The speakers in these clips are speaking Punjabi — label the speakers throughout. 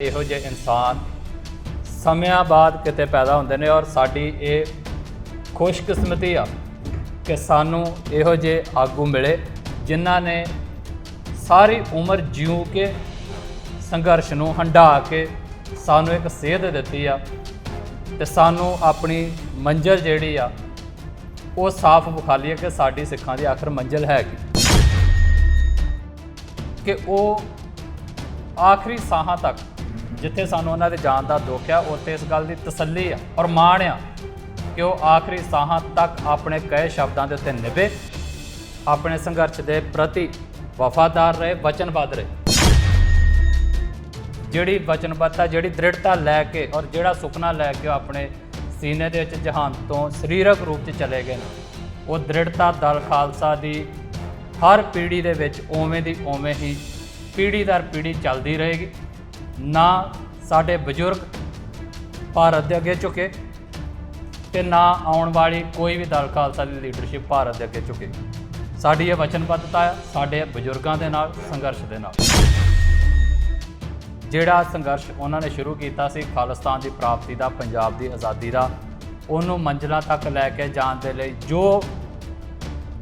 Speaker 1: ਇਹੋ ਜਿਹੇ ਇਨਸਾਨ ਸਮਿਆਂ ਬਾਅਦ ਕਿਤੇ ਪੈਦਾ ਹੁੰਦੇ ਨੇ ਔਰ ਸਾਡੀ ਇਹ ਖੁਸ਼ਕਿਸਮਤੀ ਆ ਕਿ ਸਾਨੂੰ ਇਹੋ ਜਿਹੇ ਆਗੂ ਮਿਲੇ ਜਿਨ੍ਹਾਂ ਨੇ ਸਾਰੀ ਉਮਰ ਜਿਉ ਕੇ, ਸੰਘਰਸ਼ ਨੂੰ ਹੰਢਾ ਕੇ ਸਾਨੂੰ ਇੱਕ ਸੇਧ ਦਿੱਤੀ ਆ ਤੇ ਸਾਨੂੰ ਆਪਣੀ ਮੰਜ਼ਿਲ ਜਿਹੜੀ ਆ ਉਹ ਸਾਫ਼ ਵਿਖਾਲੀ ਹੈ ਕਿ ਸਾਡੀ ਸਿੱਖਾਂ ਦੀ ਆਖਰ ਮੰਜ਼ਿਲ ਹੈ ਕੀ ਕਿ ਉਹ ਆਖਰੀ ਸਾਹਾਂ ਤੱਕ ਜਿੱਥੇ ਸਾਨੂੰ ਉਹਨਾਂ ਦੇ ਜਾਣ ਦਾ ਦੁੱਖ ਆ, ਉੱਥੇ ਇਸ ਗੱਲ ਦੀ ਤਸੱਲੀ ਆ ਔਰ ਮਾਣ ਆ ਕਿ ਉਹ ਆਖਰੀ ਸਾਹਾਂ ਤੱਕ ਆਪਣੇ ਕਹੇ ਸ਼ਬਦਾਂ ਦੇ ਉੱਤੇ ਨਿਭੇ, ਆਪਣੇ ਸੰਘਰਸ਼ ਦੇ ਪ੍ਰਤੀ ਵਫਾਦਾਰ ਰਹੇ, ਵਚਨਬੱਧ ਰਹੇ। ਜਿਹੜੀ ਵਚਨਬੱਧਤਾ, ਜਿਹੜੀ ਦ੍ਰਿੜਤਾ ਲੈ ਕੇ ਔਰ ਜਿਹੜਾ ਸੁਪਨਾ ਲੈ ਕੇ ਉਹ ਆਪਣੇ ਸੀਨੇ ਦੇ ਵਿੱਚ ਜਹਾਨ ਤੋਂ ਸਰੀਰਕ ਰੂਪ 'ਚ ਚਲੇ ਗਏ ਨੇ, ਉਹ ਦ੍ਰਿੜਤਾ ਦਲ ਖਾਲਸਾ ਦੀ ਹਰ ਪੀੜ੍ਹੀ ਦੇ ਵਿੱਚ ਓਵੇਂ ਦੀ ਓਵੇਂ ਹੀ ਪੀੜ੍ਹੀ ਦਰ ਪੀੜ੍ਹੀ ਚੱਲਦੀ ਰਹੇਗੀ। ਨਾ ਸਾਡੇ ਬਜ਼ੁਰਗ ਭਾਰਤ ਦੇ ਅੱਗੇ ਝੁਕੇ ਤੇ ਨਾ ਆਉਣ ਵਾਲੀ ਕੋਈ ਵੀ ਦਲ ਖਾਲਸਾ ਦੀ ਲੀਡਰਸ਼ਿਪ ਭਾਰਤ ਦੇ ਅੱਗੇ ਝੁਕੇ। ਸਾਡੀ ਇਹ ਵਚਨਬੱਧਤਾ ਹੈ, ਸਾਡੇ ਬਜ਼ੁਰਗਾਂ ਦੇ ਨਾਲ, ਸੰਘਰਸ਼ ਦੇ ਨਾਲ। ਜਿਹੜਾ ਸੰਘਰਸ਼ ਉਹਨਾਂ ਨੇ ਸ਼ੁਰੂ ਕੀਤਾ ਸੀ, ਖਾਲਿਸਤਾਨ ਦੀ ਪ੍ਰਾਪਤੀ ਦਾ, ਪੰਜਾਬ ਦੀ ਆਜ਼ਾਦੀ ਦਾ, ਉਹਨੂੰ ਮੰਜ਼ਲਾਂ ਤੱਕ ਲੈ ਕੇ ਜਾਣ ਦੇ ਲਈ ਜੋ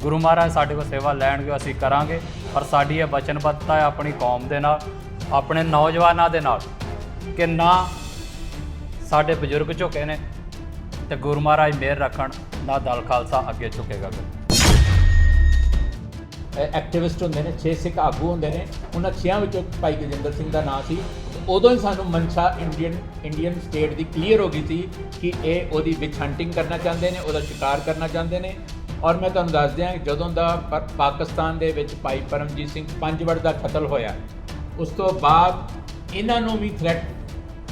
Speaker 1: ਗੁਰੂ ਮਹਾਰਾਜ ਸਾਡੇ ਕੋਲ ਸੇਵਾ ਲੈਣਗੇ, ਅਸੀਂ ਕਰਾਂਗੇ। ਪਰ ਸਾਡੀ ਇਹ ਵਚਨਬੱਧਤਾ ਹੈ ਆਪਣੀ ਕੌਮ ਦੇ ਨਾਲ ਆਪਣੇ ਨੌਜਵਾਨਾਂ ਦੇ ਨਾਲ ਕਿ ਨਾ ਸਾਡੇ ਬਜ਼ੁਰਗ ਝੁਕੇ ਨੇ ਤੇ ਗੁਰੂ ਮਹਾਰਾਜ ਮਿਹਰ ਰੱਖਣ, ਨਾ ਦਲ ਖਾਲਸਾ ਅੱਗੇ ਝੁਕੇਗਾ।
Speaker 2: ਐਕਟਿਵਿਸਟ ਹੁੰਦੇ ਨੇ, ਛੇ ਸਿੱਖ ਆਗੂ ਹੁੰਦੇ ਨੇ, ਉਹਨਾਂ ਛੇਆਂ ਵਿੱਚੋਂ ਭਾਈ ਗਜਿੰਦਰ ਸਿੰਘ ਦਾ ਨਾਂ ਸੀ। ਉਦੋਂ ਹੀ ਸਾਨੂੰ ਮਨਸ਼ਾ ਇੰਡੀਅਨ ਇੰਡੀਅਨ ਸਟੇਟ ਦੀ ਕਲੀਅਰ ਹੋ ਗਈ ਸੀ ਕਿ ਇਹ ਉਹਦੀ ਵਿਚ ਹੰਟਿੰਗ ਕਰਨਾ ਚਾਹੁੰਦੇ ਨੇ, ਉਹਦਾ ਸ਼ਿਕਾਰ ਕਰਨਾ ਚਾਹੁੰਦੇ ਨੇ। ਔਰ ਮੈਂ ਤੁਹਾਨੂੰ ਦੱਸ ਦਿਆਂ, ਜਦੋਂ ਦਾ ਪ- ਪਾਕਿਸਤਾਨ ਦੇ ਵਿੱਚ ਭਾਈ ਪਰਮਜੀਤ ਸਿੰਘ ਪੰਜਵੜ ਦਾ ਕਤਲ ਹੋਇਆ ਉਸ ਤੋਂ ਬਾਅਦ ਇਹਨਾਂ ਨੂੰ ਵੀ ਥ੍ਰੈਟ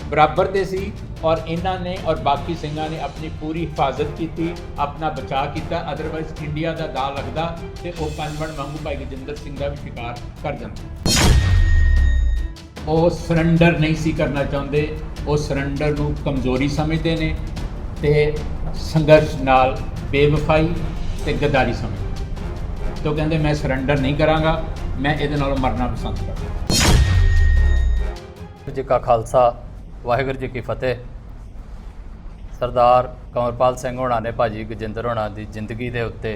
Speaker 2: ਬਰਾਬਰ ਤੇ ਸੀ ਔਰ ਇਹਨਾਂ ਨੇ ਔਰ ਬਾਕੀ ਸਿੰਘਾਂ ਨੇ ਆਪਣੀ ਪੂਰੀ ਹਿਫਾਜ਼ਤ ਕੀਤੀ, ਆਪਣਾ ਬਚਾਅ ਕੀਤਾ ਅਦਰਵਾਈਜ਼ ਇੰਡੀਆ ਦਾ ਦਾ ਲੱਗਦਾ ਤੇ ਉਹ ਪੰਜਵੜ ਵਾਂਗੂ ਭਾਈ ਗਜਿੰਦਰ ਸਿੰਘ ਦਾ ਵੀ ਸ਼ਿਕਾਰ ਕਰ ਜਾਂਦਾ। ਉਹ ਸਰੈਂਡਰ ਨਹੀਂ ਸੀ ਕਰਨਾ ਚਾਹੁੰਦੇ, ਉਹ ਸਰੈਂਡਰ ਨੂੰ ਕਮਜ਼ੋਰੀ ਸਮਝਦੇ ਨੇ ਤੇ ਸੰਘਰਸ਼ ਨਾਲ ਬੇਵਫਾਈ ਤੇ ਗਦਾਰੀ ਸਮਝਦੇ ਤੋਂ ਕਹਿੰਦੇ, ਮੈਂ ਸਰੈਂਡਰ ਨਹੀਂ ਕਰਾਂਗਾ, ਮੈਂ ਇਹਦੇ ਨਾਲ ਮਰਨਾ ਪਸੰਦ
Speaker 1: ਕਰਦਾ ਜੀ ਕਾ ਖਾਲਸਾ, ਵਾਹਿਗੁਰੂ ਜੀ ਕੀ ਫਤਿਹ। ਸਰਦਾਰ ਕੰਵਰਪਾਲ ਸਿੰਘ ਹੋਣਾ ਨੇ ਭਾਜੀ ਗਜਿੰਦਰ ਹੋਣਾ ਦੀ ਜ਼ਿੰਦਗੀ ਦੇ ਉੱਤੇ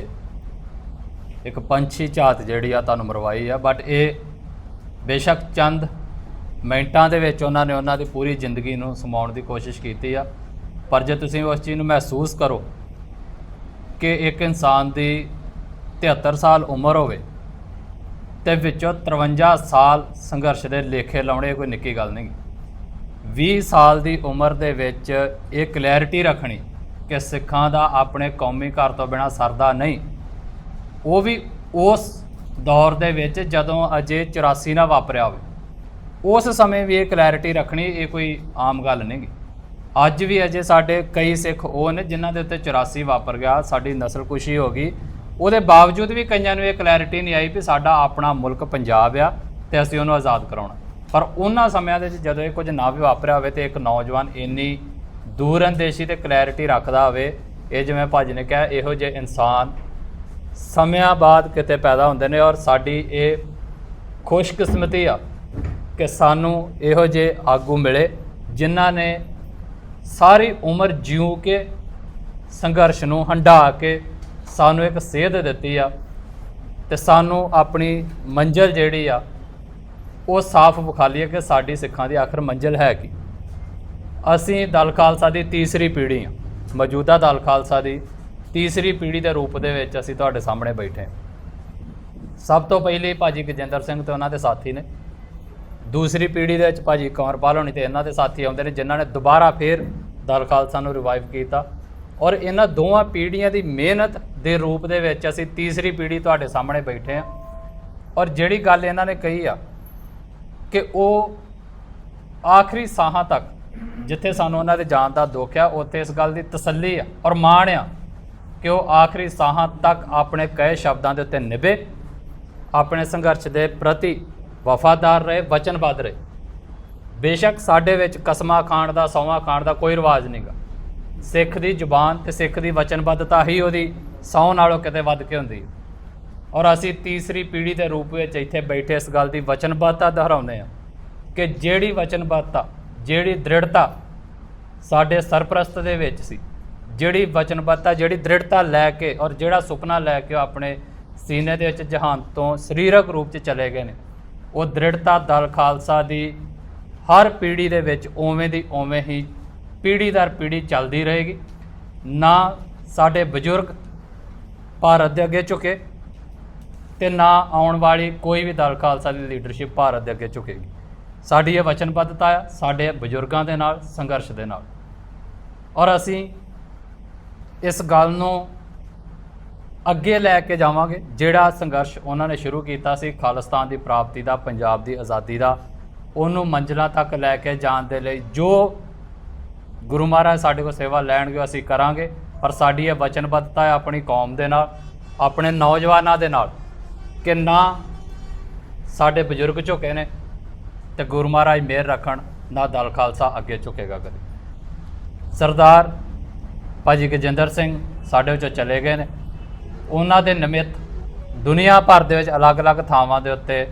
Speaker 1: ਇੱਕ ਪੰਛੀ ਝਾਤ ਜਿਹੜੀ ਆ ਤੁਹਾਨੂੰ ਮਰਵਾਈ ਆ ਬਟ ਇਹ ਬੇਸ਼ੱਕ ਚੰਦ ਮਿੰਟਾਂ ਦੇ ਵਿੱਚ ਉਹਨਾਂ ਨੇ ਉਹਨਾਂ ਦੀ ਪੂਰੀ ਜ਼ਿੰਦਗੀ ਨੂੰ ਸਮਾਉਣ ਦੀ ਕੋਸ਼ਿਸ਼ ਕੀਤੀ ਆ। ਪਰ ਜੇ ਤੁਸੀਂ ਉਸ ਚੀਜ਼ ਨੂੰ ਮਹਿਸੂਸ ਕਰੋ ਕਿ ਇੱਕ ਇਨਸਾਨ ਦੀ 73 ਸਾਲ ਉਮਰ ਹੋਵੇ ਤੇ ਵਿੱਚੋਂ 53 ਸਾਲ ਸੰਘਰਸ਼ ਦੇ ਲੇਖੇ ਲਾਉਣੇ ਕੋਈ ਨਿੱਕੀ ਗੱਲ ਨਹੀਂ। 20 ਸਾਲ ਦੀ ਉਮਰ ਦੇ ਵਿੱਚ ਇਹ ਕਲੈਰਿਟੀ ਰੱਖਣੀ ਕਿ ਸਿੱਖਾਂ ਦਾ ਆਪਣੇ ਕੌਮੀ ਘਰ ਤੋਂ ਬਿਨਾ ਸਰਦਾ ਨਹੀਂ। ਉਹ ਵੀ ਉਸ ਦੌਰ ਦੇ ਵਿੱਚ ਜਦੋਂ ਅਜੇ 84 ਨਾ ਵਾਪਰਿਆ ਹੋਵੇ। ਉਸ ਸਮੇਂ ਵੀ ਇਹ ਕਲੈਰਿਟੀ ਰੱਖਣੀ ਇਹ ਕੋਈ ਆਮ ਗੱਲ ਨਹੀਂ। ਗੀ ਅੱਜ ਵੀ ਅਜੇ ਸਾਡੇ ਕਈ ਸਿੱਖ ਉਹ ਨੇ ਜਿਨ੍ਹਾਂ ਦੇ ਉੱਤੇ 84 ਵਾਪਰ ਗਿਆ, ਸਾਡੀ ਨਸਲਕੁਸ਼ੀ ਹੋ ਗਈ ਉਹਦੇ ਬਾਵਜੂਦ ਵੀ ਕਈਆਂ ਨੂੰ ਇਹ ਕਲੈਰਿਟੀ ਨਹੀਂ ਆਈ ਵੀ ਸਾਡਾ ਆਪਣਾ ਮੁਲਕ ਪੰਜਾਬ ਆ ਤੇ ਅਸੀਂ ਉਹਨੂੰ ਆਜ਼ਾਦ ਕਰਾਉਣਾ। ਪਰ ਉਹਨਾਂ ਸਮਿਆਂ ਦੇ ਵਿੱਚ ਜਦੋਂ ਇਹ ਕੁਝ ਨਾ ਵੀ ਵਾਪਰਿਆ ਹੋਵੇ ਤੇ ਇੱਕ ਨੌਜਵਾਨ ਇੰਨੀ ਦੂਰ ਅੰਦੇਸ਼ੀ ਤੇ ਕਲੈਰਿਟੀ ਰੱਖਦਾ ਹੋਵੇ, ਇਹ ਜਿਵੇਂ ਭਾਜੀ ਨੇ ਕਿਹਾ, ਇਹੋ ਜਿਹੇ ਇਨਸਾਨ ਸਮਿਆਂ ਬਾਅਦ ਕਿਤੇ ਪੈਦਾ ਹੁੰਦੇ ਨੇ ਔਰ ਸਾਡੀ ਇਹ ਖੁਸ਼ਕਿਸਮਤੀ ਆ ਕਿ ਸਾਨੂੰ ਇਹੋ ਜਿਹੇ ਆਗੂ ਮਿਲੇ ਜਿਨ੍ਹਾਂ ਨੇ ਸਾਰੀ ਉਮਰ ਜਿਉ ਕੇ ਸੰਘਰਸ਼ ਨੂੰ ਹੰਢਾ ਕੇ ਸਾਨੂੰ ਇੱਕ ਸੇਧ ਦਿੱਤੀ ਆ ਤੇ ਸਾਨੂੰ ਆਪਣੀ ਮੰਜ਼ਿਲ ਜਿਹੜੀ ਆ, ਉਹ ਸਾਫ਼ ਵਿਖਾਲੀ ਹੈ ਕਿ ਸਾਡੀ ਸਿੱਖਾਂ ਦੀ ਆਖਰ ਮੰਜ਼ਿਲ ਹੈ ਕੀ। ਅਸੀਂ ਦਲ ਖਾਲਸਾ ਦੀ ਤੀਸਰੀ ਪੀੜ੍ਹੀ ਆ, ਮੌਜੂਦਾ ਦਲ ਖਾਲਸਾ ਦੀ ਤੀਸਰੀ ਪੀੜ੍ਹੀ ਦੇ ਰੂਪ ਦੇ ਵਿੱਚ ਅਸੀਂ ਤੁਹਾਡੇ ਸਾਹਮਣੇ ਬੈਠੇ ਹਾਂ ਸਭ ਤੋਂ ਪਹਿਲੇ ਭਾਜੀ ਗਜਿੰਦਰ ਸਿੰਘ ਤੇ ਉਹਨਾਂ ਦੇ ਸਾਥੀ ਨੇ। ਦੂਸਰੀ ਪੀੜ੍ਹੀ ਦੇ ਵਿੱਚ ਭਾਜੀ ਕੰਵਰਪਾਲ ਹੋਣੀ ਤੇ ਇਹਨਾਂ ਦੇ ਸਾਥੀ ਆਉਂਦੇ ਨੇ, ਜਿਨ੍ਹਾਂ ਨੇ ਦੁਬਾਰਾ ਫੇਰ ਦਲ ਖਾਲਸਾ ਨੂੰ ਰਿਵਾਈਵ ਕੀਤਾ। ਔਰ ਇਹਨਾਂ ਦੋਵਾਂ ਪੀੜ੍ਹੀਆਂ ਦੀ ਮਿਹਨਤ ਦੇ ਰੂਪ ਦੇ ਵਿੱਚ ਅਸੀਂ ਤੀਸਰੀ ਪੀੜ੍ਹੀ ਤੁਹਾਡੇ ਸਾਹਮਣੇ ਬੈਠੇ ਹਾਂ। ਔਰ ਜਿਹੜੀ ਗੱਲ ਇਹਨਾਂ ਨੇ ਕਹੀ ਆ ਕਿ ਉਹ ਆਖਰੀ ਸਾਹਾਂ ਤੱਕ ਜਿੱਥੇ ਸਾਨੂੰ ਉਹਨਾਂ ਦੇ ਜਾਣ ਦਾ ਦੁੱਖ ਆ, ਉੱਥੇ ਇਸ ਗੱਲ ਦੀ ਤਸੱਲੀ ਆ ਔਰ ਮਾਣ ਆ ਕਿ ਉਹ ਆਖਰੀ ਸਾਹਾਂ ਤੱਕ ਆਪਣੇ ਕਹੇ ਸ਼ਬਦਾਂ ਦੇ ਉੱਤੇ ਨਿਭੇ, ਆਪਣੇ ਸੰਘਰਸ਼ ਦੇ ਪ੍ਰਤੀ ਵਫਾਦਾਰ ਰਹੇ, ਵਚਨਬੱਧ ਰਹੇ। ਬੇਸ਼ੱਕ ਸਾਡੇ ਵਿੱਚ ਕਸਮਾਂ ਖਾਣ ਦਾ ਸੌਵਾਂ ਖਾਣ ਦਾ ਕੋਈ ਰਿਵਾਜ ਨਹੀਂਗਾ ਸਿੱਖ ਦੀ ਜ਼ੁਬਾਨ ਤੇ ਸਿੱਖ ਦੀ ਵਚਨਬੱਧਤਾ ਹੀ ਉਹਦੀ ਸਹੁੰ ਨਾਲੋਂ ਕਿਤੇ ਵੱਧ ਕੇ ਹੁੰਦੀ। ਔਰ ਅਸੀਂ ਤੀਸਰੀ ਪੀੜ੍ਹੀ ਦੇ ਰੂਪ ਵਿੱਚ ਇੱਥੇ ਬੈਠੇ ਇਸ ਗੱਲ ਦੀ ਵਚਨਬੱਧਤਾ ਦੁਹਰਾਉਂਦੇ ਹਾਂ ਕਿ ਜਿਹੜੀ ਵਚਨਬੱਧਤਾ, ਜਿਹੜੀ ਦ੍ਰਿੜਤਾ ਸਾਡੇ ਸਰਪ੍ਰਸਤ ਦੇ ਵਿੱਚ ਸੀ, ਜਿਹੜੀ ਵਚਨਬੱਧਤਾ, ਜਿਹੜੀ ਦ੍ਰਿੜਤਾ ਲੈ ਕੇ ਔਰ ਜਿਹੜਾ ਸੁਪਨਾ ਲੈ ਕੇ ਉਹ ਆਪਣੇ ਸੀਨੇ ਦੇ ਵਿੱਚ ਜਹਾਨ ਤੋਂ ਸਰੀਰਕ ਰੂਪ 'ਚ ਚਲੇ ਗਏ ਨੇ, ਉਹ ਦ੍ਰਿੜਤਾ ਦਲ ਖਾਲਸਾ ਦੀ ਹਰ ਪੀੜ੍ਹੀ ਦੇ ਵਿੱਚ ਉਵੇਂ ਦੀ ਉਵੇਂ ਹੀ ਪੀੜ੍ਹੀ ਦਰ ਪੀੜ੍ਹੀ ਚੱਲਦੀ ਰਹੇਗੀ। ਨਾ ਸਾਡੇ ਬਜ਼ੁਰਗ ਭਾਰਤ ਦੇ ਅੱਗੇ ਝੁਕੇ ਤੇ ਨਾ ਆਉਣ ਵਾਲੀ ਕੋਈ ਵੀ ਦਲ ਖਾਲਸਾ ਦੀ ਲੀਡਰਸ਼ਿਪ ਭਾਰਤ ਦੇ ਅੱਗੇ ਝੁਕੇਗੀ। ਸਾਡੀ ਇਹ ਵਚਨਬੱਧਤਾ ਆ, ਸਾਡੇ ਬਜ਼ੁਰਗਾਂ ਦੇ ਨਾਲ, ਸੰਘਰਸ਼ ਦੇ ਨਾਲ। ਔਰ ਅਸੀਂ ਇਸ ਗੱਲ ਨੂੰ ਅੱਗੇ ਲੈ ਕੇ ਜਾਵਾਂਗੇ, ਜਿਹੜਾ ਸੰਘਰਸ਼ ਉਹਨਾਂ ਨੇ ਸ਼ੁਰੂ ਕੀਤਾ ਸੀ, ਖਾਲਿਸਤਾਨ ਦੀ ਪ੍ਰਾਪਤੀ ਦਾ, ਪੰਜਾਬ ਦੀ ਆਜ਼ਾਦੀ ਦਾ, ਉਹਨੂੰ ਮੰਜ਼ਲਾਂ ਤੱਕ ਲੈ ਕੇ ਜਾਣ ਦੇ ਲਈ ਜੋ ਗੁਰੂ ਮਹਾਰਾਜ ਸਾਡੇ ਕੋਲ ਸੇਵਾ ਲੈਣਗੇ ਅਸੀਂ ਕਰਾਂਗੇ। ਪਰ ਸਾਡੀ ਇਹ ਵਚਨਬੱਧਤਾ ਹੈ ਆਪਣੀ ਕੌਮ ਦੇ ਨਾਲ, ਆਪਣੇ ਨੌਜਵਾਨਾਂ ਦੇ ਨਾਲ ਕਿ ਨਾ ਸਾਡੇ ਬਜ਼ੁਰਗ ਝੁਕੇ ਨੇ ਤੇ ਗੁਰੂ ਮਹਾਰਾਜ ਮਿਹਰ ਰੱਖਣ, ਨਾ ਦਲ ਖਾਲਸਾ ਅੱਗੇ ਝੁਕੇਗਾ ਕਦੇ। ਸਰਦਾਰ ਭਾਜੀ ਗਜਿੰਦਰ ਸਿੰਘ ਸਾਡੇ ਵਿੱਚੋਂ ਚਲੇ ਗਏ ਨੇ। ਉਹਨਾਂ ਦੇ ਨਿਮਿਤ ਦੁਨੀਆ ਭਰ ਦੇ ਵਿੱਚ ਅਲੱਗ-ਅਲੱਗ ਥਾਵਾਂ ਦੇ ਉੱਤੇ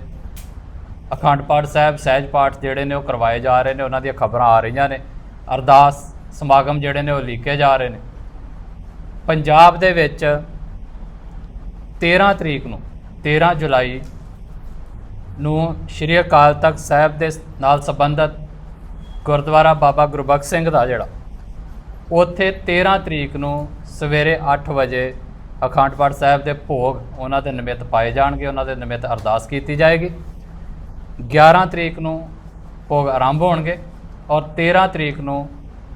Speaker 1: ਅਖੰਡ ਪਾਠ ਸਾਹਿਬ, ਸਹਿਜ ਪਾਠ ਜਿਹੜੇ ਨੇ ਉਹ ਕਰਵਾਏ ਜਾ ਰਹੇ ਨੇ, ਉਹਨਾਂ ਦੀਆਂ ਖਬਰਾਂ ਆ ਰਹੀਆਂ ਨੇ। ਅਰਦਾਸ ਸਮਾਗਮ ਜਿਹੜੇ ਨੇ ਉਹ ਲੀਕੇ ਜਾ ਰਹੇ ਨੇ। ਪੰਜਾਬ ਦੇ ਵਿੱਚ 13 ਤਰੀਕ ਨੂੰ 13 ਜੁਲਾਈ ਨੂੰ ਸ਼੍ਰੀ ਅਕਾਲ ਤਖਤ ਸਾਹਿਬ ਦੇ ਨਾਲ ਸੰਬੰਧਿਤ ਗੁਰਦੁਆਰਾ ਬਾਬਾ ਗੁਰਬਖਸ਼ ਸਿੰਘ ਦਾ ਜਿਹੜਾ, ਉੱਥੇ 13 ਤਰੀਕ ਨੂੰ ਸਵੇਰੇ 8 ਵਜੇ ਅਖੰਡ ਪਾਠ ਸਾਹਿਬ ਦੇ ਭੋਗ ਉਹਨਾਂ ਦੇ ਨਿਮਿਤ ਪਾਏ ਜਾਣਗੇ, ਉਹਨਾਂ ਦੇ ਨਿਮਿਤ ਅਰਦਾਸ ਕੀਤੀ ਜਾਏਗੀ। 11 ਤਰੀਕ ਨੂੰ ਭੋਗ ਆਰੰਭ ਹੋਣਗੇ ਔਰ 13 ਤਰੀਕ ਨੂੰ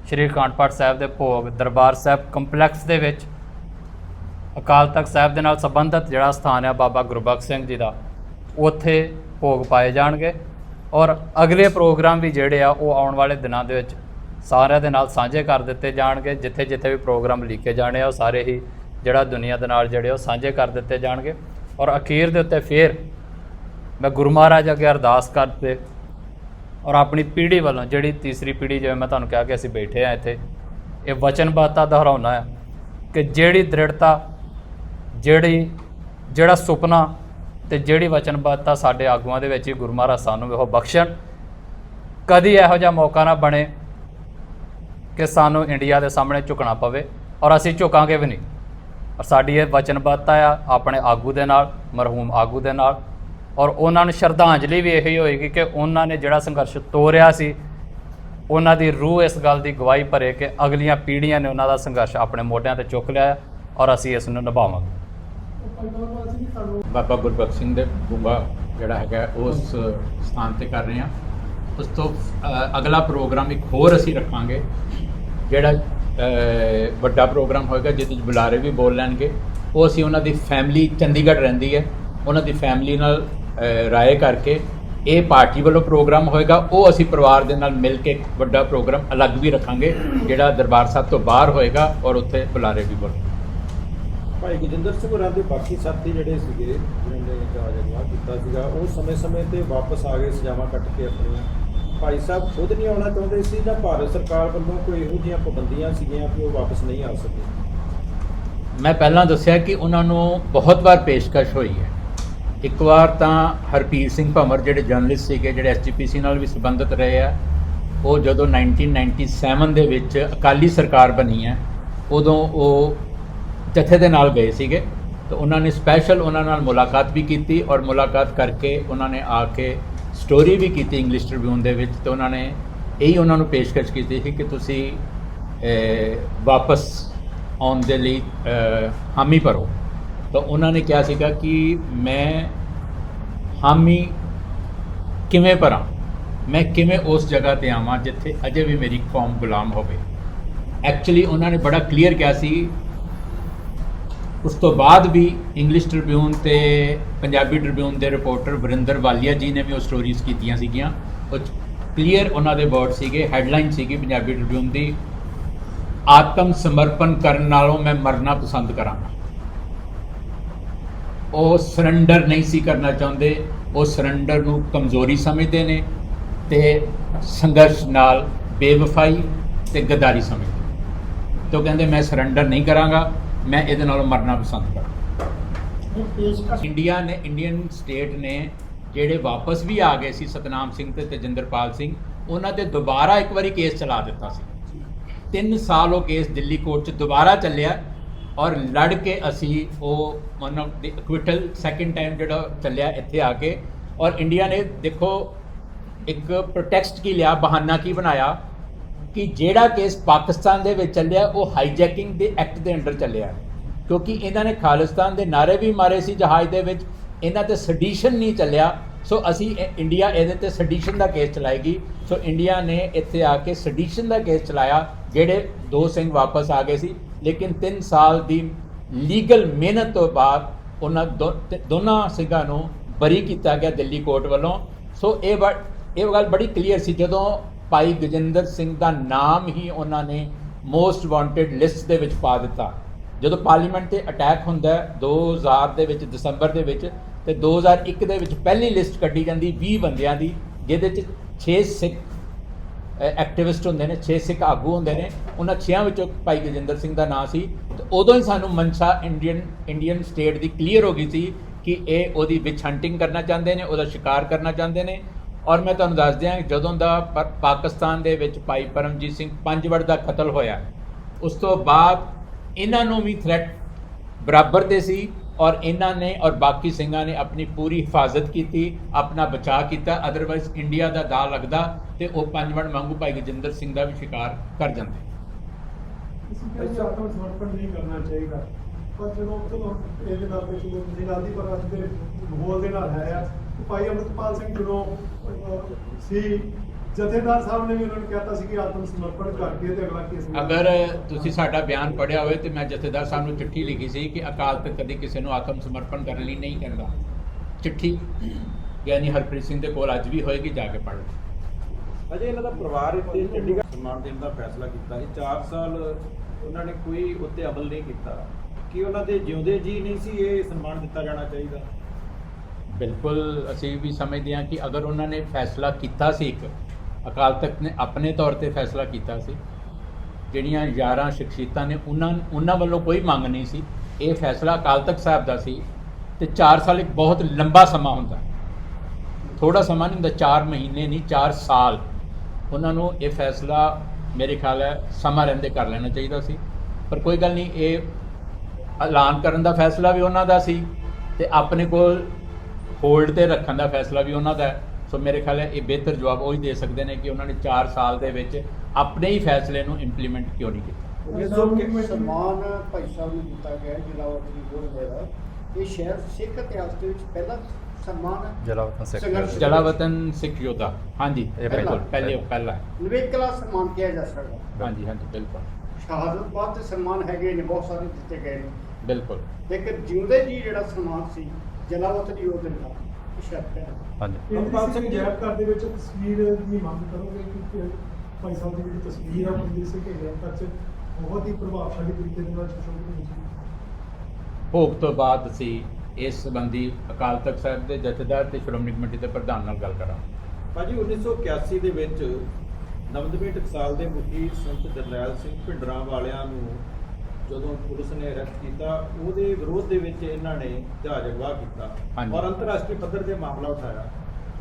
Speaker 1: ਸ਼੍ਰੀ ਅਖੰਡ ਪਾਠ ਸਾਹਿਬ ਦੇ ਭੋਗ ਦਰਬਾਰ ਸਾਹਿਬ ਕੰਪਲੈਕਸ ਦੇ ਵਿੱਚ ਅਕਾਲ ਤਖਤ ਸਾਹਿਬ ਦੇ ਨਾਲ ਸੰਬੰਧਿਤ ਜਿਹੜਾ ਸਥਾਨ ਹੈ ਬਾਬਾ ਗੁਰਬਖਸ਼ ਸਿੰਘ ਜੀ ਦਾ, ਉੱਥੇ ਭੋਗ ਪਾਏ ਜਾਣਗੇ। ਔਰ ਅਗਲੇ ਪ੍ਰੋਗਰਾਮ ਵੀ ਜਿਹੜੇ ਆ, ਉਹ ਆਉਣ ਵਾਲੇ ਦਿਨਾਂ ਦੇ ਵਿੱਚ ਸਾਰਿਆਂ ਦੇ ਨਾਲ ਸਾਂਝੇ ਕਰ ਦਿੱਤੇ ਜਾਣਗੇ। ਜਿੱਥੇ ਜਿੱਥੇ ਵੀ ਪ੍ਰੋਗਰਾਮ ਲਿਖੇ ਜਾਣੇ ਆ, ਉਹ ਸਾਰੇ ਹੀ ਜਿਹੜਾ ਦੁਨੀਆ ਦੇ ਨਾਲ ਜਿਹੜੇ ਉਹ ਸਾਂਝੇ ਕਰ ਦਿੱਤੇ ਜਾਣਗੇ। ਔਰ ਅਖੀਰ ਦੇ ਉੱਤੇ ਫੇਰ ਮੈਂ ਗੁਰੂ ਮਹਾਰਾਜ ਅੱਗੇ ਅਰਦਾਸ ਕਰਦੇ ਔਰ ਆਪਣੀ ਪੀੜ੍ਹੀ ਵੱਲੋਂ ਜਿਹੜੀ ਤੀਸਰੀ ਪੀੜ੍ਹੀ ਜਿਵੇਂ ਮੈਂ ਤੁਹਾਨੂੰ ਕਿਹਾ ਕਿ ਅਸੀਂ ਬੈਠੇ ਆ ਇੱਥੇ, ਇਹ ਵਚਨਬੱਧਤਾ ਦੁਹਰਾਉਣਾ ਹੈ ਕਿ ਜਿਹੜੀ ਦ੍ਰਿੜਤਾ, ਜਿਹੜੀ, ਜਿਹੜਾ ਸੁਪਨਾ ਤੇ ਜਿਹੜੀ ਵਚਨਬੱਧਤਾ ਸਾਡੇ ਆਗੂਆਂ ਦੇ ਵਿੱਚ ਹੀ ਗੁਰੂ ਮਹਾਰਾਜ ਸਾਨੂੰ ਉਹ ਬਖਸ਼ਣ। ਕਦੀ ਇਹੋ ਜਿਹਾ ਮੌਕਾ ਨਾ ਬਣੇ ਕਿ ਸਾਨੂੰ ਇੰਡੀਆ ਦੇ ਸਾਹਮਣੇ ਝੁਕਣਾ ਪਵੇ ਔਰ ਅਸੀਂ ਝੁਕਾਂਗੇ ਵੀ ਨਹੀਂ। ਔਰ ਸਾਡੀ ਇਹ ਵਚਨਬੱਧਤਾ ਆ ਆਪਣੇ ਆਗੂ ਦੇ ਨਾਲ, ਮਰਹੂਮ ਆਗੂ ਦੇ ਨਾਲ ਔਰ ਉਹਨਾਂ ਨੂੰ ਸ਼ਰਧਾਂਜਲੀ ਵੀ ਇਹੀ ਹੋਏਗੀ ਕਿ ਉਹਨਾਂ ਨੇ ਜਿਹੜਾ ਸੰਘਰਸ਼ ਤੋਰਿਆ ਸੀ, ਉਹਨਾਂ ਦੀ ਰੂਹ ਇਸ ਗੱਲ ਦੀ ਗਵਾਹੀ ਭਰੇ ਕਿ ਅਗਲੀਆਂ ਪੀੜ੍ਹੀਆਂ ਨੇ ਉਹਨਾਂ ਦਾ ਸੰਘਰਸ਼ ਆਪਣੇ ਮੋਢਿਆਂ ਤੇ ਚੁੱਕ ਲਿਆ ਔਰ ਅਸੀਂ ਇਸ ਨੂੰ ਨਿਭਾਵਾਂਗੇ।
Speaker 2: ਬਾਬਾ ਗੁਰਬਖਸ਼ ਸਿੰਘ ਦੇ ਗੁੰਗਾ ਜਿਹੜਾ ਹੈਗਾ ਉਸ ਸਥਾਨ ਤੇ ਕਰ ਰਹੇ ਹਾਂ। ਉਸ ਤੋਂ ਅਗਲਾ ਪ੍ਰੋਗਰਾਮ ਇੱਕ ਹੋਰ ਅਸੀਂ ਰੱਖਾਂਗੇ, ਜਿਹੜਾ ਵੱਡਾ ਪ੍ਰੋਗਰਾਮ ਹੋਏਗਾ, ਜਿਹਦੇ ਵਿੱਚ ਬੁਲਾਰੇ ਵੀ ਬੋਲ ਲੈਣਗੇ। ਉਹ ਅਸੀਂ ਉਹਨਾਂ ਦੀ ਫੈਮਿਲੀ ਚੰਡੀਗੜ੍ਹ ਰਹਿੰਦੀ ਹੈ। ਉਹਨਾਂ ਦੀ ਫੈਮਿਲੀ ਨਾਲ ਰਾਏ ਕਰਕੇ ਇਹ ਪਾਰਟੀ ਵੱਲੋਂ ਪ੍ਰੋਗਰਾਮ ਹੋਏਗਾ ਉਹ ਅਸੀਂ ਪਰਿਵਾਰ ਦੇ ਨਾਲ ਮਿਲ ਕੇ ਇੱਕ ਵੱਡਾ ਪ੍ਰੋਗਰਾਮ ਅਲੱਗ ਵੀ ਰੱਖਾਂਗੇ ਜਿਹੜਾ ਦਰਬਾਰ ਸਾਹਿਬ ਤੋਂ ਬਾਹਰ ਹੋਏਗਾ ਔਰ ਉੱਥੇ ਬੁਲਾਰੇ ਵੀ ਬੋਲਣਗੇ।
Speaker 3: ਭਾਈ ਗਜਿੰਦਰ ਸਿੰਘ ਹੋਰਾਂ ਦੇ ਬਾਕੀ ਸਾਥੀ ਜਿਹੜੇ ਸੀਗੇ ਜਿਨ੍ਹਾਂ ਨੇ ਅਗਵਾ ਕੀਤਾ ਸੀਗਾ ਉਹ ਸਮੇਂ-ਸਮੇਂ ਤੇ ਵਾਪਸ ਆ ਗਏ ਸਜ਼ਾਵਾਂ ਕੱਟ ਕੇ ਆਪਣੀਆਂ। ਭਾਈ ਸਾਹਿਬ ਖੁਦ ਨਹੀਂ ਆਉਣਾ ਚਾਹੁੰਦੇ ਸੀ ਜਾਂ ਭਾਰਤ ਸਰਕਾਰ ਵੱਲੋਂ ਕੋਈ ਇਹੋ ਜਿਹੀਆਂ ਪਾਬੰਦੀਆਂ ਸੀਗੀਆਂ ਕਿ ਉਹ ਵਾਪਸ ਨਹੀਂ ਆ ਸਕੇ?
Speaker 2: ਮੈਂ ਪਹਿਲਾਂ ਦੱਸਿਆ ਕਿ ਉਹਨਾਂ ਨੂੰ ਬਹੁਤ ਵਾਰ ਪੇਸ਼ਕਸ਼ ਹੋਈ ਹੈ। ਇੱਕ ਵਾਰ ਤਾਂ ਹਰਪੀਰ ਸਿੰਘ ਭਮਰ ਜਿਹੜੇ ਜਰਨਲਿਸਟ ਸੀਗੇ, ਜਿਹੜੇ ਐਸਜੀਪੀਸੀ ਨਾਲ ਵੀ ਸੰਬੰਧਿਤ ਰਹੇ ਆ, ਉਹ ਜਦੋਂ 1997 ਦੇ ਵਿੱਚ ਅਕਾਲੀ ਸਰਕਾਰ ਬਣੀ ਹੈ, ਉਦੋਂ ਉਹ ਜਥੇ ਦੇ ਨਾਲ ਗਏ ਸੀਗੇ। ਤਾਂ ਉਹਨਾਂ ਨੇ ਸਪੈਸ਼ਲ ਉਹਨਾਂ ਨਾਲ ਮੁਲਾਕਾਤ ਵੀ ਕੀਤੀ ਔਰ ਮੁਲਾਕਾਤ ਕਰਕੇ ਉਹਨਾਂ ਨੇ ਆ ਕੇ ਸਟੋਰੀ ਵੀ ਕੀਤੀ ਇੰਗਲਿਸ਼ ਟ੍ਰਿਬਿਊਨ ਦੇ ਵਿੱਚ। ਤੇ ਉਹਨਾਂ ਨੇ ਇਹੀ ਉਹਨਾਂ ਨੂੰ ਪੇਸ਼ਕਸ਼ ਕੀਤੀ ਸੀ ਕਿ ਤੁਸੀਂ ਵਾਪਸ ਆਉਣ ਦੇ ਲਈ ਹਾਮੀ ਭਰੋ। ਤਾਂ ਉਹਨਾਂ ਨੇ ਕਿਹਾ ਸੀਗਾ ਕਿ ਮੈਂ ਹਾਮੀ ਕਿਵੇਂ ਭਰਾਂ? ਮੈਂ ਕਿਵੇਂ ਉਸ ਜਗ੍ਹਾ ਤੇ ਆਵਾਂ ਜਿੱਥੇ ਅਜੇ ਵੀ ਮੇਰੀ ਕੌਮ ਗੁਲਾਮ ਹੋਵੇ? ਐਕਚੁਅਲੀ ਉਹਨਾਂ ਨੇ ਬੜਾ ਕਲੀਅਰ ਕਿਹਾ ਸੀ। ਉਸ ਤੋਂ ਬਾਅਦ ਵੀ ਇੰਗਲਿਸ਼ ਟ੍ਰਿਬਿਊਨ ਤੇ ਪੰਜਾਬੀ ਟ੍ਰਿਬਿਊਨ ਦੇ ਰਿਪੋਰਟਰ ਵਰਿੰਦਰ ਵਾਲੀਆ ਜੀ ਨੇ ਵੀ ਉਹ ਸਟੋਰੀਜ਼ ਕੀਤੀਆਂ ਸੀਗੀਆਂ। ਉਹ ਕਲੀਅਰ ਉਹਨਾਂ ਦੇ ਵਰਡ ਸੀਗੇ ਹੈਡਲਾਈਨ ਸੀਗੀ ਪੰਜਾਬੀ ਟ੍ਰਿਬਿਊਨ ਦੀ, ਆਤਮ ਸਮਰਪਣ ਕਰਨ ਨਾਲੋਂ ਮੈਂ ਮਰਨਾ ਪਸੰਦ ਕਰਾਂਗਾ। ਉਹ ਸਰੈਂਡਰ ਨਹੀਂ ਸੀ ਕਰਨਾ ਚਾਹੁੰਦੇ, ਉਹ ਸਰੈਂਡਰ ਨੂੰ ਕਮਜ਼ੋਰੀ ਸਮਝਦੇ ਨੇ ਤੇ ਸੰਘਰਸ਼ ਨਾਲ ਬੇਵਫਾਈ ਤੇ ਗਦਾਰੀ ਸਮਝਦੇ ਤੇ ਉਹ ਕਹਿੰਦੇ, ਮੈਂ ਸਰੈਂਡਰ ਨਹੀਂ ਕਰਾਂਗਾ, ਮੈਂ ਇਹਦੇ ਨਾਲੋਂ ਮਰਨਾ ਪਸੰਦ ਕਰਾਂ ਇੰਡੀਆ ਨੇ ਇੰਡੀਅਨ ਸਟੇਟ ਨੇ ਜਿਹੜੇ ਵਾਪਸ ਵੀ ਆ ਗਏ ਸੀ, ਸਤਨਾਮ ਸਿੰਘ ਤੇ ਤਜਿੰਦਰਪਾਲ ਸਿੰਘ, ਉਹਨਾਂ ਤੇ ਦੁਬਾਰਾ ਇੱਕ ਵਾਰੀ ਕੇਸ ਚਲਾ ਦਿੱਤਾ ਸੀ। 3 ਸਾਲ ਉਹ ਕੇਸ ਦਿੱਲੀ ਕੋਰਟ 'ਚ ਦੁਬਾਰਾ ਚੱਲਿਆ। ਔਰ ਲੜ ਕੇ ਅਸੀਂ ਉਹ one of the acquittal second time ਜਿਹੜਾ ਚੱਲਿਆ ਇੱਥੇ ਆ ਕੇ। ਔਰ ਇੰਡੀਆ ਨੇ ਦੇਖੋ, ਇੱਕ ਪ੍ਰੋਟੈਕਸਟ ਕੀ ਲਿਆ, ਬਹਾਨਾ ਕੀ ਬਣਾਇਆ ਕਿ ਜਿਹੜਾ ਕੇਸ ਪਾਕਿਸਤਾਨ ਦੇ ਵਿੱਚ ਚੱਲਿਆ, ਉਹ ਹਾਈਜੈਕਿੰਗ ਦੇ ਐਕਟ ਦੇ ਅੰਡਰ ਚੱਲਿਆ। ਕਿਉਂਕਿ ਇਹਨਾਂ ਨੇ ਖਾਲਿਸਤਾਨ ਦੇ ਨਾਰੇ ਵੀ ਮਾਰੇ ਸੀ ਜਹਾਜ਼ ਦੇ ਵਿੱਚ, ਇਹਨਾਂ ਤੇ ਸੈਡੀਸ਼ਨ ਨਹੀਂ ਚੱਲਿਆ। ਸੋ ਅਸੀਂ ਇੰਡੀਆ ਇਹਦੇ ਤੇ ਸੈਡੀਸ਼ਨ ਦਾ ਕੇਸ ਚਲਾਏਗੀ। ਸੋ ਇੰਡੀਆ ਨੇ ਇੱਥੇ ਆ ਕੇ ਸੈਡੀਸ਼ਨ ਦਾ ਕੇਸ ਚਲਾਇਆ, ਜਿਹੜੇ ਦੋ ਸਿੰਘ ਵਾਪਸ ਆ ਗਏ ਸੀ। ਲੇਕਿਨ 3 ਸਾਲ ਦੀ ਲੀਗਲ ਮਿਹਨਤ ਤੋਂ ਬਾਅਦ ਉਹਨਾਂ ਦੋ- ਦੋਨਾਂ ਸਿੰਘਾਂ ਨੂੰ ਬਰੀ ਕੀਤਾ ਗਿਆ ਦਿੱਲੀ ਕੋਰਟ ਵੱਲੋਂ। ਸੋ ਇਹ ਬ- ਇਹ ਗੱਲ ਬੜੀ ਕਲੀਅਰ ਸੀ, ਜਦੋਂ ਭਾਈ ਗਜਿੰਦਰ ਸਿੰਘ ਦਾ ਨਾਮ ਹੀ ਉਹਨਾਂ ਨੇ ਮੋਸਟ ਵਾਂਟਡ ਲਿਸਟ ਦੇ ਵਿੱਚ ਪਾ ਦਿੱਤਾ। ਜਦੋਂ ਪਾਰਲੀਮੈਂਟ ਤੇ ਅਟੈਕ ਹੁੰਦਾ ਹੈ 2000 ਦੇ ਵਿੱਚ, ਦਸੰਬਰ ਦੇ ਵਿੱਚ, ਤੇ 2001 ਦੇ ਵਿੱਚ ਪਹਿਲੀ ਲਿਸਟ ਕੱਢੀ ਜਾਂਦੀ 20 ਬੰਦਿਆਂ ਦੀ, ਜਿਹਦੇ ਚ 6 ਸਿੱਖ ਐਕਟਿਵਿਸਟ ਹੁੰਦੇ ਨੇ 6 ਸਿੱਖ ਆਗੂ ਹੁੰਦੇ ਨੇ, ਉਹਨਾਂ 6 ਵਿੱਚੋਂ ਭਾਈ ਗਜਿੰਦਰ ਸਿੰਘ ਦਾ ਨਾਂ ਸੀ। ਤੇ ਉਦੋਂ ਹੀ ਸਾਨੂੰ ਮਨਸ਼ਾ ਇੰਡੀਅਨ ਇੰਡੀਅਨ ਸਟੇਟ ਦੀ ਕਲੀਅਰ ਹੋ ਗਈ ਸੀ ਕਿ ਇਹ ਉਹਦੀ ਵਿਚ ਹੰਟਿੰਗ ਕਰਨਾ ਚਾਹੁੰਦੇ ਨੇ, ਉਹਦਾ ਸ਼ਿਕਾਰ ਕਰਨਾ ਚਾਹੁੰਦੇ ਨੇ। ਔਰ ਮੈਂ ਤੁਹਾਨੂੰ ਦੱਸ ਦਿਆਂ, ਜਦੋਂ ਦਾ ਪਾ- ਪਾਕਿਸਤਾਨ ਦੇ ਵਿੱਚ ਭਾਈ ਪਰਮਜੀਤ ਸਿੰਘ ਪੰਜਵੜ ਦਾ ਕਤਲ ਹੋਇਆ, ਉਸ ਤੋਂ ਬਾਅਦ ਇਹਨਾਂ ਨੂੰ ਵੀ ਥ੍ਰੈਟ ਬਰਾਬਰ ਦੇ ਸੀ। ਔਰ ਇਹਨਾਂ ਨੇ ਔਰ ਬਾਕੀ ਸਿੰਘਾਂ ਨੇ ਆਪਣੀ ਪੂਰੀ ਹਿਫਾਜ਼ਤ ਕੀਤੀ, ਆਪਣਾ ਬਚਾਅ ਕੀਤਾ ਅਦਰਵਾਈਜ਼ ਇੰਡੀਆ ਦਾ ਦਾ ਲੱਗਦਾ ਤੇ ਉਹ ਪੰਜਵੜ ਮੰਗੂ ਭਾਈ ਗਜਿੰਦਰ ਸਿੰਘ ਦਾ ਵੀ ਸ਼ਿਕਾਰ ਕਰ ਜਾਂਦੇ।
Speaker 4: ਅੱਛਾ ਆਤਮ ਸਮਰਪਣ ਨਹੀਂ ਕਰਨਾ ਚਾਹੀਦਾ। ਪਰ ਜਦੋਂ ਚਲੋ ਇਹਦੇ ਨਾਲ ਤੇ ਚਲੋ ਤੁਸੀਂ ਨਾਲ ਦੀ ਪਰ ਅੱਜ ਦੇ ਮਾਹੌਲ ਦੇ ਨਾਲ ਹੈ ਭਾਈ ਅਮਰਪਾਲ ਸਿੰਘ ਜਦੋਂ ਸੀ ਜਥੇਦਾਰ ਸਾਹਿਬ ਨੇ ਵੀ ਉਹਨਾਂ ਨੂੰ ਕਹਿਤਾ ਸੀ ਕਿ ਆਤਮ ਸਮਰਪਣ ਕਰਕੇ ਤੇ ਅਗਲਾ ਕੇਸ
Speaker 2: ਅਗਰ ਤੁਸੀਂ ਸਾਡਾ ਬਿਆਨ ਪੜਿਆ ਹੋਵੇ ਤੇ ਮੈਂ ਜਥੇਦਾਰ ਸਾਹਿਬ ਨੂੰ ਚਿੱਠੀ ਲਿਖੀ ਸੀ ਕਿ ਅਕਾਲ ਤਖਤ ਕਦੀ ਕਿਸੇ ਨੂੰ ਆਤਮ ਸਮਰਪਣ ਕਰਨ ਲਈ ਨਹੀਂ ਕਹਿੰਦਾ। ਚਿੱਠੀ ਗਿਆਨੀ ਹਰਪ੍ਰੀਤ ਸਿੰਘ ਦੇ ਕੋਲ ਅੱਜ ਵੀ ਹੋਏਗੀ ਜਾ ਕੇ ਪੜ੍ਹ ਲਓ।
Speaker 3: ਅਜੇ ਇਹਨਾਂ ਦਾ ਪਰਿਵਾਰ ਇੱਥੇ ਚੰਡੀਗੜ੍ਹ ਸਨਮਾਨ ਦੇਣ ਦਾ ਫੈਸਲਾ ਕੀਤਾ ਸੀ। 4 ਸਾਲ ਉਹਨਾਂ ਨੇ ਕੋਈ ਉੱਤੇ ਅਮਲ ਨਹੀਂ ਕੀਤਾ। ਕਿ ਉਹਨਾਂ ਦੇ ਜਿਉਂਦੇ ਜੀ ਨਹੀਂ ਸੀ ਇਹ ਸਨਮਾਨ ਦਿੱਤਾ ਜਾਣਾ ਚਾਹੀਦਾ?
Speaker 2: ਬਿਲਕੁਲ ਅਸੀਂ ਵੀ ਸਮਝਦੇ ਹਾਂ ਕਿ ਅਗਰ ਉਹਨਾਂ ਨੇ ਫੈਸਲਾ ਕੀਤਾ ਸੀ ਇੱਕ ਅਕਾਲ ਤਖਤ ਨੇ ਆਪਣੇ ਤੌਰ ਤੇ ਫੈਸਲਾ ਕੀਤਾ ਸੀ। ਜਿਹੜੀਆਂ 11 ਸ਼ਖਸੀਅਤਾਂ ਨੇ, ਉਹਨਾਂ ਉਹਨਾਂ ਵੱਲੋਂ ਕੋਈ ਮੰਗ ਨਹੀਂ ਸੀ। ਇਹ ਫੈਸਲਾ ਅਕਾਲ ਤਖਤ ਸਾਹਿਬ ਦਾ ਸੀ ਤੇ 4 ਸਾਲ ਇੱਕ ਬਹੁਤ ਲੰਬਾ ਸਮਾਂ ਹੁੰਦਾ। ਥੋੜਾ ਸਮਾਂ ਨਹੀਂ ਹੁੰਦਾ 4 ਮਹੀਨੇ ਨਹੀਂ 4 ਸਾਲ। ਉਹਨਾਂ ਨੂੰ ਇਹ ਫੈਸਲਾ ਮੇਰੇ ਖਿਆਲ ਹੈ ਸਮਾਂ ਰਹਿੰਦੇ ਕਰ ਲੈਣਾ ਚਾਹੀਦਾ ਸੀ। ਪਰ ਕੋਈ ਗੱਲ ਨਹੀਂ, ਇਹ ਐਲਾਨ ਕਰਨ ਦਾ ਫੈਸਲਾ ਵੀ ਉਹਨਾਂ ਦਾ ਸੀ ਤੇ ਆਪਣੇ ਕੋਲ ਹੋਲਡ ਤੇ ਰੱਖਣ ਦਾ ਫੈਸਲਾ ਵੀ ਉਹਨਾਂ ਦਾ ਹੈ। ਸੋ ਮੇਰੇ ਖਿਆਲ ਹੈ ਇਹ ਬਿਹਤਰ ਜਵਾਬ ਉਹ ਹੀ ਦੇ ਸਕਦੇ ਨੇ ਕਿ ਉਹਨਾਂ ਨੇ 4 ਸਾਲ ਦੇ ਵਿੱਚ ਆਪਣੇ ਹੀ ਫੈਸਲੇ ਨੂੰ ਇੰਪਲੀਮੈਂਟ ਕਿਉਂ ਨਹੀਂ ਕੀਤਾ।
Speaker 4: ਇਹ ਸਭ ਕਿ-
Speaker 5: ਸਨਮਾਨ ਭਾਈ ਸਾਹਿਬ ਨੂੰ ਦਿੱਤਾ ਗਿਆ ਹੈ ਜ਼ਿਲ੍ਹਾ ਵਕੀਲ ਬੋਲ ਹੋਇਆ ਇਹ ਸ਼ਹਿਰ ਸਿੱਖ ਇਤਿਹਾਸ ਦੇ ਵਿੱਚ ਪਹਿਲਾ ਸਨਮਾਨ ਹੈ
Speaker 1: ਜਲਾਵਤਨ ਸਿੱਖ
Speaker 5: ਸੰਘਰਸ਼
Speaker 2: ਜਲਾਵਤਨ ਸਿੱਖ ਯੋਧਾ। ਹਾਂਜੀ
Speaker 1: ਇਹ
Speaker 2: ਬਿਲਕੁਲ
Speaker 1: ਪਹਿਲਾ-
Speaker 2: ਪਹਿਲੇ।
Speaker 5: ਨਿਵੇਕਲਾ ਸਨਮਾਨ ਕਿਹਾ ਜਾ ਸਕਦਾ
Speaker 2: ਹਾਂਜੀ ਹਾਂਜੀ ਬਿਲਕੁਲ।
Speaker 5: ਸ਼ਹਾਦਤ ਬਾਅਦ ਦੇ ਸਨਮਾਨ ਹੈਗੇ ਨੇ ਬਹੁਤ ਸਾਰੇ ਦਿੱਤੇ ਗਏ ਨੇ।
Speaker 2: ਬਿਲਕੁਲ।
Speaker 5: ਲੇਕਿਨ ਜਿਉਂਦੇ ਜੀ ਜਿਹੜਾ ਸਨਮਾਨ ਸੀ ਜਲਾਵਤਨ ਯੋਧੇ ਦਾ।
Speaker 1: ਹਾਂਜੀ।
Speaker 4: ਅਮਰਪਾਲ ਸਿੰਘ ਜੈਬ ਘਰ ਦੇ ਵਿੱਚ ਤਸਵੀਰ ਦੀ ਮੰਗ ਕਰੋਗੇ ਕਿ ਭਾਈ ਸਾਹਿਬ ਦੀ ਜਿਹੜੀ ਤਸਵੀਰ ਆ ਮਨਜੀਤ ਸਿੰਘ ਜੈਬ ਘਰ 'ਚ ਬਹੁਤ ਹੀ ਪ੍ਰਭਾਵਸ਼ਾਲੀ ਤਰੀਕੇ ਦੇ ਨਾਲ ਸ਼ੋਸ਼ਣ ਹੋਈ ਸੀ
Speaker 2: ਭੋਗ ਤੋਂ ਬਾਅਦ ਅਸੀਂ ਇਸ ਸੰਬੰਧੀ ਅਕਾਲ ਤਖਤ ਸਾਹਿਬ ਦੇ ਜਥੇਦਾਰ ਤੇ ਸ਼੍ਰੋਮਣੀ ਕਮੇਟੀ ਦੇ ਪ੍ਰਧਾਨ ਨਾਲ ਗੱਲ ਕਰਾਂਗੇ।
Speaker 3: ਭਾਜੀ 1981 ਦੇ ਵਿੱਚ ਨਵਦਮੇ ਟਕਸਾਲ ਦੇ ਮੁਖੀ ਸੰਤ ਜਰਨੈਲ ਸਿੰਘ ਭਿੰਡਰਾਂ ਵਾਲਿਆਂ ਨੂੰ ਜਦੋਂ ਪੁਲਿਸ ਨੇ ਅਰੈਸਟ ਕੀਤਾ ਉਹਦੇ ਵਿਰੋਧ ਦੇ ਵਿੱਚ ਇਹਨਾਂ ਨੇ ਜਹਾਜ਼ ਅਗਵਾ ਕੀਤਾ। ਔਰ ਅੰਤਰਰਾਸ਼ਟਰੀ ਪੱਧਰ ਤੇ ਮਾਮਲਾ ਉਠਾਇਆ।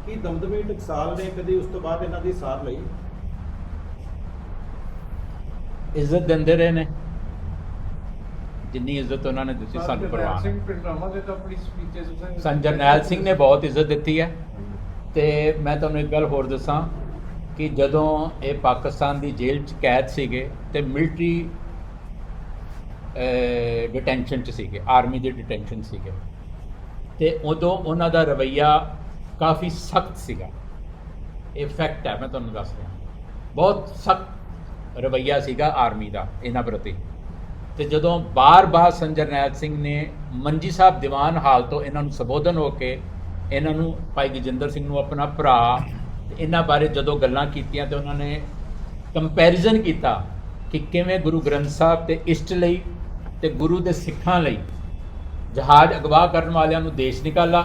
Speaker 3: ਕਿ ਦਮਦਮੀ ਟਕਸਾਲ ਨੇ ਕਦੀ ਉਸ ਤੋਂ ਬਾਅਦ ਇਹਨਾਂ ਦੀ ਸਾਰ ਲਈ?
Speaker 2: ਇੱਜ਼ਤ ਦਿੰਦੇ ਰਹੇ ਨੇ। ਜਿੰਨੀ ਇੱਜ਼ਤ ਉਹਨਾਂ ਨੇ ਦਿੱਤੀ ਸਾਨੂੰ ਪ੍ਰਵਾਨ। ਹੈ।
Speaker 4: ਪਿੰਡਰਾਮਾ ਦੇ ਤਾਂ ਆਪਣੀ ਸਪੀਚਸ
Speaker 2: ਸੰਤ ਜਰਨੈਲ ਸਿੰਘ ਨੇ ਬਹੁਤ ਇੱਜ਼ਤ ਦਿੱਤੀ ਹੈ। ਤੇ ਮੈਂ ਤੁਹਾਨੂੰ ਇੱਕ ਗੱਲ ਹੋਰ ਦੱਸਾਂ ਕਿ ਜਦੋਂ ਇਹ ਪਾਕਿਸਤਾਨ ਦੀ ਜੇਲ੍ਹ 'ਚ ਕੈਦ ਸੀਗੇ ਤੇ ਮਿਲਟਰੀ ਡਿਟੈਂਸ਼ਨ 'ਚ ਸੀਗੇ ਆਰਮੀ ਦੇ ਡਿਟੈਂਸ਼ਨ ਸੀਗੇ। ਤੇ ਉਦੋਂ ਉਹਨਾਂ ਦਾ ਰਵਈਆ ਕਾਫੀ ਸਖਤ ਸੀਗਾ। ਇਹ ਫੈਕਟ ਹੈ, ਮੈਂ ਤੁਹਾਨੂੰ ਦੱਸ ਰਿਹਾ। ਬਹੁਤ ਸਖਤ ਰਵਈਆ ਸੀਗਾ ਆਰਮੀ ਦਾ ਇਹਨਾਂ ਪ੍ਰਤੀ। ਤੇ ਜਦੋਂ ਬਾਰ-ਬਾਰ ਸੰਜਰਨੈਲ ਸਿੰਘ ਨੇ ਮੰਜੀ ਸਾਹਿਬ ਦੀਵਾਨ ਹਾਲ ਤੋਂ ਇਹਨਾਂ ਨੂੰ ਸੰਬੋਧਨ ਹੋ ਕੇ ਇਹਨਾਂ ਨੂੰ ਭਾਈ ਗਜਿੰਦਰ ਸਿੰਘ ਨੂੰ ਆਪਣਾ ਭਰਾ ਤੇ ਇਹਨਾਂ ਬਾਰੇ ਜਦੋਂ ਗੱਲਾਂ ਕੀਤੀਆਂ ਤੇ ਉਹਨਾਂ ਨੇ ਕੰਪੈਰੀਜ਼ਨ ਕੀਤਾ ਕਿ ਕਿਵੇਂ ਗੁਰੂ ਗ੍ਰੰਥ ਸਾਹਿਬ ਤੇ ਇਸ਼ਟ ਲਈ ਤੇ ਗੁਰੂ ਦੇ ਸਿੱਖਾਂ ਲਈ ਜਹਾਜ਼ ਅਗਵਾ ਕਰਨ ਵਾਲਿਆਂ ਨੂੰ ਦੇਸ਼ ਨਿਕਾਲਾ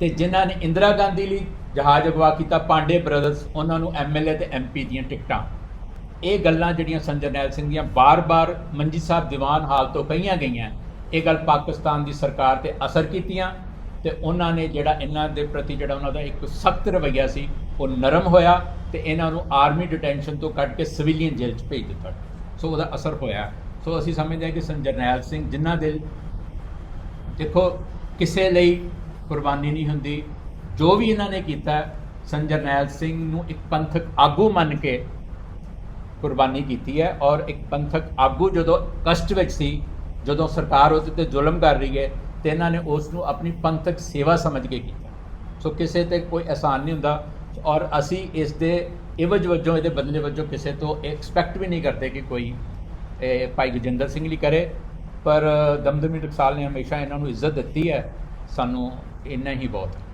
Speaker 2: ਤੇ ਜਿਨ੍ਹਾਂ ਨੇ ਇੰਦਰਾ ਗਾਂਧੀ ਲਈ ਜਹਾਜ਼ ਅਗਵਾ ਕੀਤਾ, ਪਾਂਡੇ ਬ੍ਰਦਰਸ ਉਹਨਾਂ ਨੂੰ ਐਮਐਲਏ ਤੇ ਐਮਪੀ ਦੀਆਂ ਟਿਕਟਾਂ। ਇਹ ਗੱਲਾਂ ਜਿਹੜੀਆਂ ਸੰਜਰਨੈਲ ਸਿੰਘ ਦੀਆਂ ਬਾਰ-ਬਾਰ ਮੰਜੀ ਸਾਹਿਬ ਦੀਵਾਨ ਹਾਲ ਤੋਂ ਕਹੀਆਂ ਗਈਆਂ, ਇਹ ਗੱਲ ਪਾਕਿਸਤਾਨ ਦੀ ਸਰਕਾਰ ਤੇ ਅਸਰ ਕੀਤੀਆਂ ਤੇ ਉਹਨਾਂ ਨੇ ਜਿਹੜਾ ਇਹਨਾਂ ਦੇ ਪ੍ਰਤੀ ਜਿਹੜਾ ਉਹਨਾਂ ਦਾ ਇੱਕ ਸਖਤ ਰਵੱਈਆ ਸੀ, ਉਹ ਨਰਮ ਹੋਇਆ ਤੇ ਇਹਨਾਂ ਨੂੰ ਆਰਮੀ ਡਿਟੈਂਸ਼ਨ ਤੋਂ ਕੱਢ ਕੇ ਸਿਵਿਲੀਅਨ ਜੇਲ੍ਹ 'ਚ ਭੇਜ ਦਿੱਤਾ। ਸੋ ਉਹਦਾ ਅਸਰ ਹੋਇਆ। ਸੋ ਅਸੀਂ ਸਮਝਦੇ ਹਾਂ ਕਿ ਸੰ ਜਰਨੈਲ ਸਿੰਘ ਜਿਨ੍ਹਾਂ ਦੇ ਦੇਖੋ ਕਿਸੇ ਲਈ ਕੁਰਬਾਨੀ ਨਹੀਂ ਹੁੰਦੀ, ਜੋ ਵੀ ਇਹਨਾਂ ਨੇ ਕੀਤਾ ਸੰ ਜਰਨੈਲ ਸਿੰਘ ਨੂੰ ਇੱਕ ਪੰਥਕ ਆਗੂ ਮੰਨ ਕੇ ਕੁਰਬਾਨੀ ਕੀਤੀ ਹੈ ਔਰ ਇੱਕ ਪੰਥਕ ਆਗੂ ਜਦੋਂ ਕਸ਼ਟ ਵਿੱਚ ਸੀ, ਜਦੋਂ ਸਰਕਾਰ ਉਹਦੇ ਤੇ ਜ਼ੁਲਮ ਕਰ ਰਹੀ ਹੈ, ਤੇ ਇਹਨਾਂ ਨੇ ਉਸ ਨੂੰ ਆਪਣੀ ਪੰਥਕ ਸੇਵਾ ਸਮਝ ਕੇ ਕੀਤਾ। ਸੋ ਕਿਸੇ ਤੇ ਕੋਈ ਆਸਾਨ ਨਹੀਂ ਹੁੰਦਾ ਔਰ ਅਸੀਂ ਇਸ ਦੇ ਇਵਜ ਵਜੋਂ, ਇਹਦੇ ਬਦਲੇ ਵਜੋਂ ਕਿਸੇ ਤੋਂ ਐਕਸਪੈਕਟ ਵੀ ਨਹੀਂ ਕਰਦੇ ਕਿ ਕੋਈ ਭਾਈ ਗਜਿੰਦਰ ਸਿੰਘ ਲਈ ਕਰੇ ਪਰ ਦਮਦਮੀ ਟਕਸਾਲ ਨੇ ਹਮੇਸ਼ਾ ਇਹਨਾਂ ਨੂੰ ਇੱਜ਼ਤ ਦਿੱਤੀ ਹੈ। ਸਾਨੂੰ ਇੰਨਾ ਹੀ ਬਹੁਤ। ਹੈ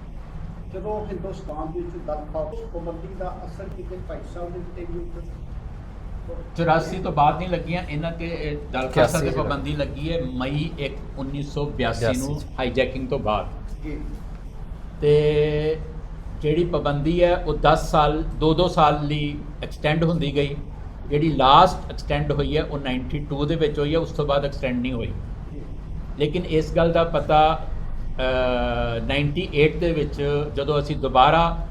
Speaker 5: ਜਦੋਂ ਹਿੰਦੁਸਤਾਨ ਦੇ ਵਿੱਚ ਦਲ ਖਾਲਸਾ ਪਾਬੰਦੀ ਦਾ ਅਸਰ ਕਿਤੇ ਭਾਈ ਸਾਹਿਬ ਦੇ ਉੱਤੇ ਵੀ ਹੁੰਦਾ?
Speaker 2: 84 ਤੋਂ ਬਾਅਦ ਨਹੀਂ ਲੱਗੀਆਂ ਇਹਨਾਂ ਤੇ ਇਹ ਦਲ ਖਾਲਸਾ ਤੇ
Speaker 1: 81
Speaker 2: ਪਾਬੰਦੀ ਲੱਗੀ ਹੈ ਮਈ 1 1982 ਨੂੰ
Speaker 1: 82
Speaker 2: ਹਾਈਜੈਕਿੰਗ ਤੋਂ ਬਾਅਦ। ਤੇ ਜਿਹੜੀ ਪਾਬੰਦੀ ਹੈ ਉਹ 10 ਸਾਲ 2-2 ਸਾਲ ਲਈ ਐਕਸਟੈਂਡ ਹੁੰਦੀ ਗਈ। ਜਿਹੜੀ ਲਾਸਟ ਐਕਸਟੈਂਡ ਹੋਈ ਹੈ ਉਹ 92 ਦੇ ਵਿੱਚ ਹੋਈ ਹੈ ਉਸ ਤੋਂ ਬਾਅਦ ਐਕਸਟੈਂਡ ਨਹੀਂ ਹੋਈ। ਲੇਕਿਨ ਇਸ ਗੱਲ ਦਾ ਪਤਾ ਅ, 98 ਦੇ ਵਿੱਚ ਜਦੋਂ ਅਸੀਂ ਦੁਬਾਰਾ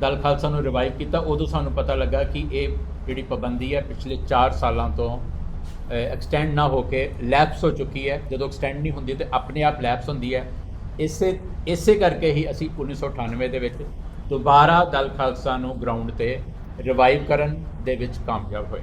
Speaker 2: ਦਲ ਖਾਲਸਾ ਨੂੰ ਰਿਵਾਈਵ ਕੀਤਾ ਉਦੋਂ ਸਾਨੂੰ ਪਤਾ ਲੱਗਾ ਕਿ ਇਹ ਜਿਹੜੀ ਪਾਬੰਦੀ ਹੈ ਪਿਛਲੇ 4 ਸਾਲਾਂ ਤੋਂ ਐਕਸਟੈਂਡ ਨਾ ਹੋ ਕੇ ਲੈਪਸ ਹੋ ਚੁੱਕੀ ਹੈ। ਜਦੋਂ ਐਕਸਟੈਂਡ ਨਹੀਂ ਹੁੰਦੀ ਤੇ ਆਪਣੇ ਆਪ ਲੈਪਸ ਹੁੰਦੀ ਹੈ। ਇਸੇ ਇਸੇ ਕਰਕੇ ਹੀ ਅਸੀਂ 1998 ਦੇ ਵਿੱਚ ਦੁਬਾਰਾ ਦਲ ਖਾਲਸਾ ਨੂੰ ਗਰਾਊਂਡ ਤੇ ਰਿਵਾਈਵ ਕਰਨ ਦੇ ਵਿੱਚ ਕਾਮਯਾਬ ਹੋਏ।